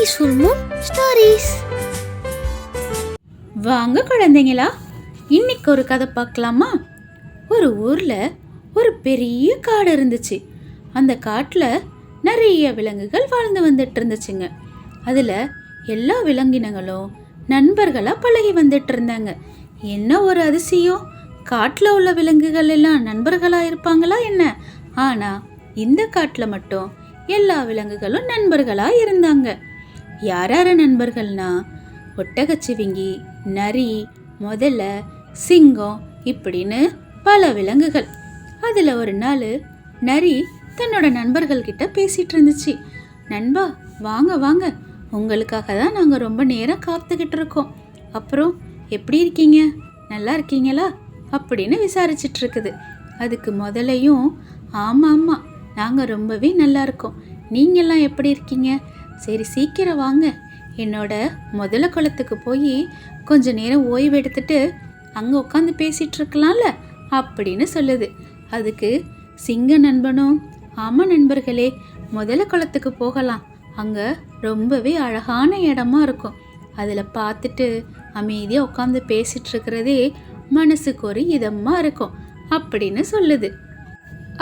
Peaceful Moon வாங்க குழந்தைங்களா இன்னைக்கு ஒரு கதை பார்க்கலாமா? ஒரு ஊரில் ஒரு பெரிய காடு இருந்துச்சு. அந்த காட்டில் நிறைய விலங்குகள் வாழ்ந்து வந்துட்டு இருந்துச்சுங்க. அதில் எல்லா விலங்கினங்களும் நண்பர்களாக பழகி வந்துட்டு இருந்தாங்க. என்ன ஒரு அதிசயம்? காட்டில் உள்ள விலங்குகள் எல்லாம் நண்பர்களாக இருப்பாங்களா என்ன? ஆனால் இந்த காட்டில் மட்டும் எல்லா விலங்குகளும் நண்பர்களாக இருந்தாங்க. யார நண்பர்கள்னா? ஒட்டகச்சிவிங்கி நரி முதல்ல சிங்கம் இப்படின்னு பல விலங்குகள். அதில் ஒரு நாள் நரி தன்னோட நண்பர்கள்கிட்ட பேசிகிட்டு இருந்துச்சு. நண்பா வாங்க வாங்க. உங்களுக்காக தான் நாங்கள் ரொம்ப நேரம் காத்துக்கிட்டு இருக்கோம். அப்புறம் எப்படி இருக்கீங்க? நல்லா இருக்கீங்களா? அப்படின்னு விசாரிச்சிட்டு இருக்குது. அதுக்கு முதலையும் ஆமாம் ஆமாம் நாங்கள் ரொம்பவே நல்லா இருக்கோம். நீங்கள்லாம் எப்படி இருக்கீங்க? சரி சீக்கிரம் வாங்க. என்னோட முதல குளத்துக்கு போய் கொஞ்ச நேரம் ஓய்வு எடுத்துட்டு அங்கே உட்காந்து பேசிகிட்டு இருக்கலாம்ல அப்படின்னு சொல்லுது. அதுக்கு சிங்க நண்பனும் ஆமாம் நண்பர்களே முதல குளத்துக்கு போகலாம். அங்கே ரொம்பவே அழகான இடமா இருக்கும். அதில் பார்த்துட்டு அமைதியாக உட்காந்து பேசிகிட்டு இருக்கிறதே மனசுக்கு ஒரு இதமாக இருக்கும். அப்படின்னு சொல்லுது.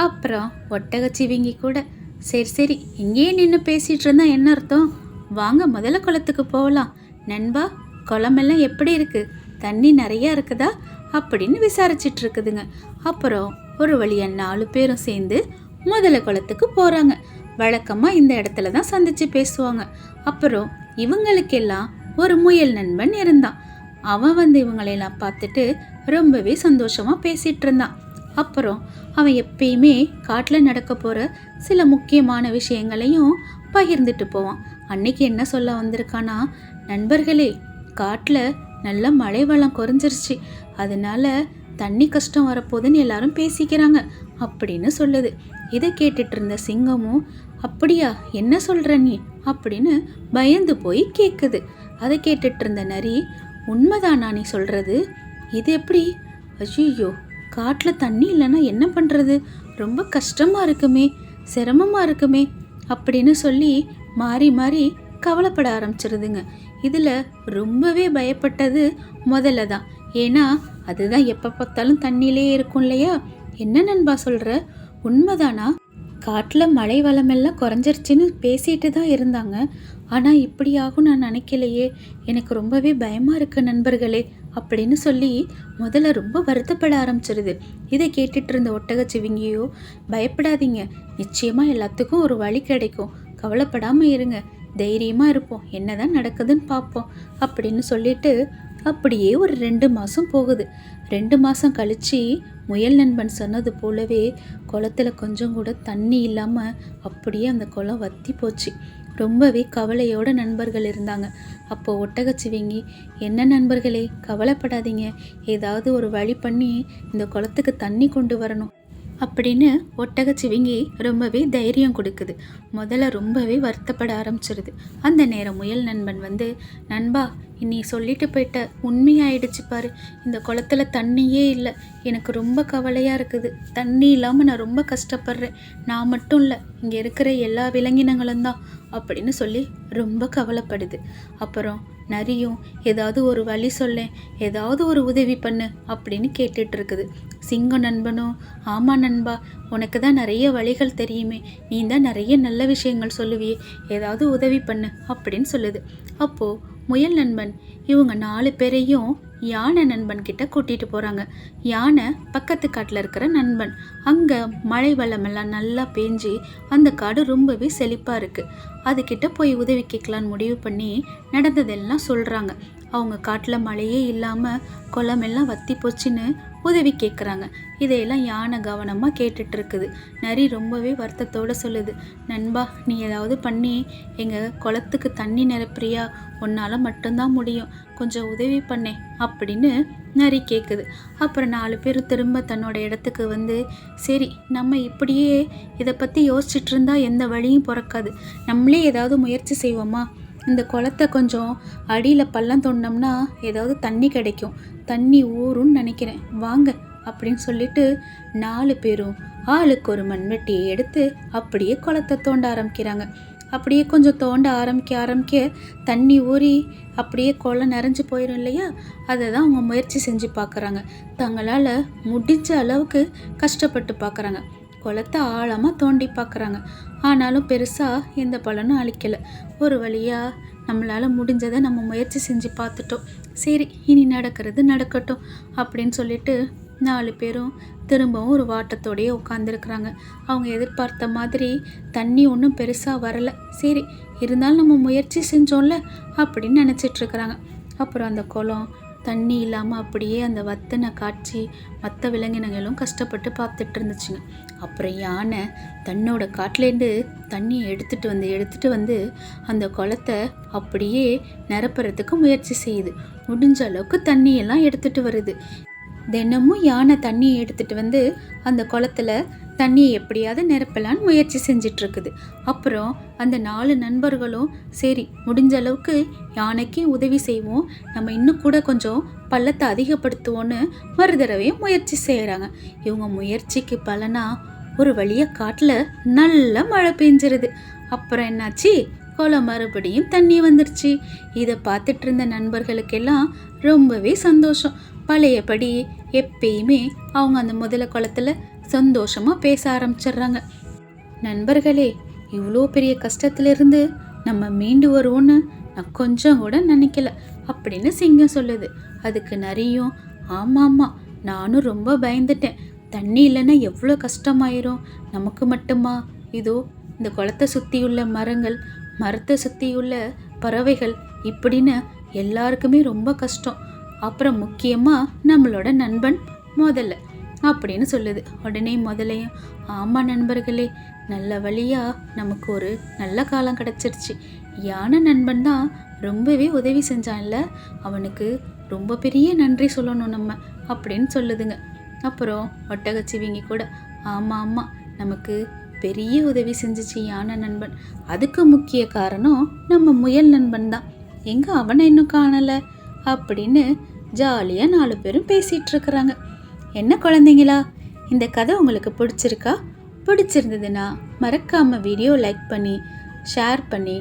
அப்புறம் ஒட்டகச்சிவிங்கி கூட சரி சரி. இங்கேயே நின்று பேசிகிட்டு இருந்தா என்ன அர்த்தம்? வாங்க முதல்ல குளத்துக்கு போகலாம். நண்பா குளமெல்லாம் எப்படி இருக்குது தண்ணி நிறையா இருக்குதா? அப்படின்னு விசாரிச்சிட்டு இருக்குதுங்க அப்புறம் ஒரு வழியாக நாலு பேரும் சேர்ந்து முதல்ல குளத்துக்கு போகிறாங்க வழக்கமாக இந்த இடத்துல தான் சந்தித்து பேசுவாங்க. அப்புறம் இவங்களுக்கெல்லாம் ஒரு முயல் நண்பன் இருந்தான். அவன் வந்து இவங்களையெல்லாம் பார்த்துட்டு ரொம்பவே சந்தோஷமாக பேசிகிட்டு இருந்தான் அப்புறம் அவன் எப்பயுமே காட்டில் நடக்க போகிற சில முக்கியமான விஷயங்களையும் பகிர்ந்துட்டு போவான். அன்னைக்கு என்ன சொல்ல வந்திருக்கானா நண்பர்களே காட்டில் நல்ல மழை வளம் குறைஞ்சிருச்சு. அதனால தண்ணி கஷ்டம் வரப்போகுதுன்னு எல்லாரும் பேசிக்கிறாங்க அப்படின்னு சொல்லுது. இதை கேட்டுட்டு இருந்த சிங்கமும் அப்படியா என்ன சொல்கிற நீ? அப்படின்னு பயந்து போய் கேட்குது அதை கேட்டுட்டு இருந்த நரி உண்மைதானா நீ சொல்கிறது இது எப்படி? ஐயோ காட்டில் தண்ணி இல்லைன்னா என்ன பண்ணுறது ரொம்ப கஷ்டமாக இருக்குமே சிரமமாக இருக்குமே அப்படின்னு சொல்லி மாறி மாறி கவலைப்பட ஆரம்பிச்சிருதுங்க. இதில் ரொம்பவே பயப்பட்டது முதல்ல தான். ஏன்னா அதுதான் எப்போ பார்த்தாலும் தண்ணியிலே இருக்கும் இல்லையா? என்ன நண்பா சொல்கிற உண்மைதானா? காட்டில் மழை வளமெல்லாம் குறைஞ்சிருச்சுன்னு பேசிட்டு தான் இருந்தாங்க. ஆனால் இப்படி ஆகும் நான் நினைக்கலையே. எனக்கு ரொம்பவே பயமாக இருக்கு நண்பர்களே அப்படின்னு சொல்லி முதல்ல ரொம்ப வருத்தப்பட ஆரம்பிச்சிருது. இதை கேட்டுட்டு இருந்த ஒட்டகச்சிவிங்கியோ பயப்படாதீங்க. நிச்சயமாக எல்லாத்துக்கும் ஒரு வழி கிடைக்கும். கவலைப்படாமல் இருங்க. தைரியமாக இருப்போம். என்னதான் நடக்குதுன்னு பார்ப்போம் அப்படின்னு சொல்லிட்டு அப்படியே ஒரு ரெண்டு மாதம் போகுது. ரெண்டு மாதம் கழிச்சு முயல் நண்பன் சொன்னது போலவே குளத்துல கொஞ்சம் கூட தண்ணி இல்லாமல் அப்படியே அந்த குளம் வத்தி போச்சு. ரொம்பவே கவலையோட நண்பர்கள் இருந்தாங்க. அப்போ ஒட்டகச்சிவிங்கி என்ன நண்பர்களே கவலைப்படாதீங்க. ஏதாவது ஒரு வழி பண்ணி இந்த குளத்துக்கு தண்ணி கொண்டு வரணும். அப்படின்னு ஒட்டகச்சிவிங்கி ரொம்பவே தைரியம் கொடுக்குது. முதல்ல ரொம்பவே வருத்தப்பட ஆரம்பிச்சிருது. அந்த நேரம் முயல் நண்பன் வந்து நண்பா நீ சொல்லிட்டு போயிட்ட உண்மையாயிடுச்சு பாரு. இந்த குளத்துல தண்ணியே இல்லை. எனக்கு ரொம்ப கவலையாக இருக்குது. தண்ணி இல்லாமல் நான் ரொம்ப கஷ்டப்படுறேன். நான் மட்டும் இல்லை இங்கே இருக்கிற எல்லா விலங்கினங்களும் தான். அப்படின்னு சொல்லி ரொம்ப கவலைப்படுது. அப்புறம் நரியும் ஏதாவது ஒரு வழி சொல்ல ஏதாவது ஒரு உதவி பண்ணு அப்படின்னு கேட்டுட்டு இருக்குது சிங்கம் நண்பனும் ஆமா நண்பா உனக்கு தான் நிறைய வழிகள் தெரியுமே நீ தான் நிறைய நல்ல விஷயங்கள் சொல்லுவியே ஏதாவது உதவி பண்ணு அப்படின்னு சொல்லுது. அப்போது முயல் நண்பன் இவங்க நாலு பேரையும் யானை நண்பன் கிட்ட கூட்டிட்டு போறாங்க. யானை பக்கத்து காட்டில் இருக்கிற நண்பன். அங்க மழை வெள்ளமெல்லாம் நல்லா பேஞ்சு அந்த காடு ரொம்பவே செழிப்பா இருக்கு. அதுகிட்ட போய் உதவி கேட்கலான்னு முடிவு பண்ணி நடந்ததெல்லாம் சொல்றாங்க. அவங்க காட்டில் மழையே இல்லாமல் குளமெல்லாம் வத்தி போச்சுன்னு உதவி கேட்குறாங்க இதையெல்லாம் யானை கவனமாக கேட்டுட்டு இருக்குது. நரி ரொம்பவே வருத்தத்தோடு சொல்லுது. நண்பா நீ ஏதாவது பண்ணி எங்கள் குளத்துக்கு தண்ணி நிரப்புறியா? உன்னால் மட்டும்தான் முடியும். கொஞ்சம் உதவி பண்ணே அப்படின்னு நரி கேட்குது அப்புறம் நாலு பேர் திரும்ப தன்னோட இடத்துக்கு வந்து சரி நம்ம இப்படியே இதை பற்றி யோசிச்சுட்டு இருந்தால் எந்த வழியும் பிறக்காது. நம்மளே ஏதாவது முயற்சி செய்வோமா? இந்த குளத்தை கொஞ்சம் அடியில் பள்ளம் தோண்டினோம்னா ஏதாவது தண்ணி கிடைக்கும். தண்ணி ஊறும்னு நினைக்கிறேன். வாங்க அப்படின்னு சொல்லிட்டு நாலு பேரும் ஆளுக்கு ஒரு மண்வெட்டியை எடுத்து அப்படியே குளத்தை தோண்ட ஆரம்பிக்கிறாங்க. அப்படியே கொஞ்சம் தோண்ட ஆரம்பிக்க ஆரம்பிக்க தண்ணி ஊறி அப்படியே குளம் நிறைஞ்சு போயிடும் இல்லையா? அதை தான் அவங்க முயற்சி செஞ்சு பார்க்குறாங்க. தங்களால் முடிஞ்ச அளவுக்கு கஷ்டப்பட்டு பார்க்குறாங்க. குளத்தை ஆழமாக தோண்டி பார்க்குறாங்க. ஆனாலும் பெருசாக எந்த பலனும் அளிக்கலை. ஒரு வழியாக நம்மளால் முடிஞ்சதை நம்ம முயற்சி செஞ்சு பார்த்துட்டோம். சரி இனி நடக்கிறது நடக்கட்டும் அப்படின்னு சொல்லிட்டு நாலு பேரும் திரும்பவும் ஒரு வாட்டத்தோடையே உட்காந்துருக்குறாங்க அவங்க எதிர்பார்த்த மாதிரி தண்ணி ஒன்றும் பெருசாக வரலை. சரி இருந்தாலும் நம்ம முயற்சி செஞ்சோம்ல அப்படின்னு நினச்சிட்ருக்குறாங்க அப்புறம் அந்த குளம் தண்ணி இல்லாமல் அப்படியே அந்த வத்தனை காட்சி மற்ற விலங்கினங்களும் கஷ்டப்பட்டு பார்த்துட்டு இருந்துச்சுங்க அப்புறம் யானை தன்னோட காட்டிலேருந்து தண்ணியை எடுத்துட்டு வந்து எடுத்துட்டு வந்து அந்த குளத்தை அப்படியே நிரப்புறதுக்கு முயற்சி செய்யுது. முடிஞ்ச அளவுக்கு தண்ணியெல்லாம் எடுத்துட்டு வருது. தினமும் யானை தண்ணியை எடுத்துட்டு வந்து அந்த குளத்துல தண்ணியை எப்படியாவது நிரப்பலான்னு முயற்சி செஞ்சிட்டு இருக்குது அப்புறம் அந்த நாலு நண்பர்களும் சரி முடிஞ்ச அளவுக்கு யானைக்கு உதவி செய்வோம். நம்ம இன்னும் கூட கொஞ்சம் பள்ளத்தை அதிகப்படுத்துவோன்னு மறு தடவையும் முயற்சி செய்கிறாங்க இவங்க முயற்சிக்கு பலனா ஒரு வழியாக காட்டில் நல்ல மழை பெஞ்சிருது. அப்புறம் என்னாச்சு? குளம் மறுபடியும் தண்ணி வந்துருச்சு. இதை பார்த்துட்டு இருந்த நண்பர்களுக்கெல்லாம் ரொம்பவே சந்தோஷம். பழையபடி எப்பயுமே அவங்க அந்த முதல குளத்துல சந்தோஷமாக பேச ஆரம்பிச்சிடுறாங்க. நண்பர்களே இவ்வளோ பெரிய கஷ்டத்திலிருந்து நம்ம மீண்டு வருவோன்னு நான் கொஞ்சம் கூட நினைக்கல அப்படின்னு சிங்கம் சொல்லுது. அதுக்கு நரியும் ஆமாம் ஆமாம் நானும் ரொம்ப பயந்துட்டேன். தண்ணி இல்லைன்னா எவ்வளோ கஷ்டமாயிரும். நமக்கு மட்டுமா? இதோ இந்த குளத்தை சுற்றியுள்ள மரங்கள் மரத்தை சுற்றியுள்ள பறவைகள் இப்படின்னு எல்லாருக்குமே ரொம்ப கஷ்டம். அப்புறம் முக்கியமாக நம்மளோட நண்பன் முதல்ல. அப்படின்னு சொல்லுது. உடனே முதலையும் ஆமாம் நண்பர்களே நல்ல வழியாக நமக்கு ஒரு நல்ல காலம் கிடச்சிருச்சு. யானை நண்பன் தான் ரொம்பவே உதவி செஞ்சான்ல. அவனுக்கு ரொம்ப பெரிய நன்றி சொல்லணும் நம்ம அப்படின்னு சொல்லுதுங்க. அப்புறம் ஒட்டகச்சிவிங்க கூட ஆமாம் ஆமாம் நமக்கு பெரிய உதவி செஞ்சுச்சு யானை நண்பன். அதுக்கு முக்கிய காரணம் நம்ம முயல் நண்பன் தான். எங்கே அவனை இன்னும் காணலை? அப்படின்னு ஜாலியாக நாலு பேரும் பேசிகிட்டு இருக்கிறாங்க. என்ன குழந்தைங்களா? இந்த கதை உங்களுக்கு பிடிச்சிருக்கா? பிடிச்சிருந்ததுன்னா மறக்காமல் வீடியோ லைக் பண்ணி ஷேர் பண்ணி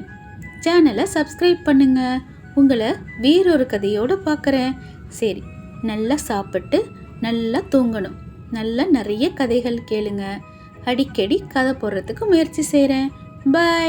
சேனலை சப்ஸ்கிரைப் பண்ணுங்கள் உங்களை வேறொரு கதையோடு பார்க்குறேன். சரி நல்லா சாப்பிட்டு நல்லா தூங்கணும். நல்லா நிறைய கதைகள் கேளுங்க. அடிக்கடி கதை போடுறதுக்கு முயற்சி செய்கிறேன் பாய்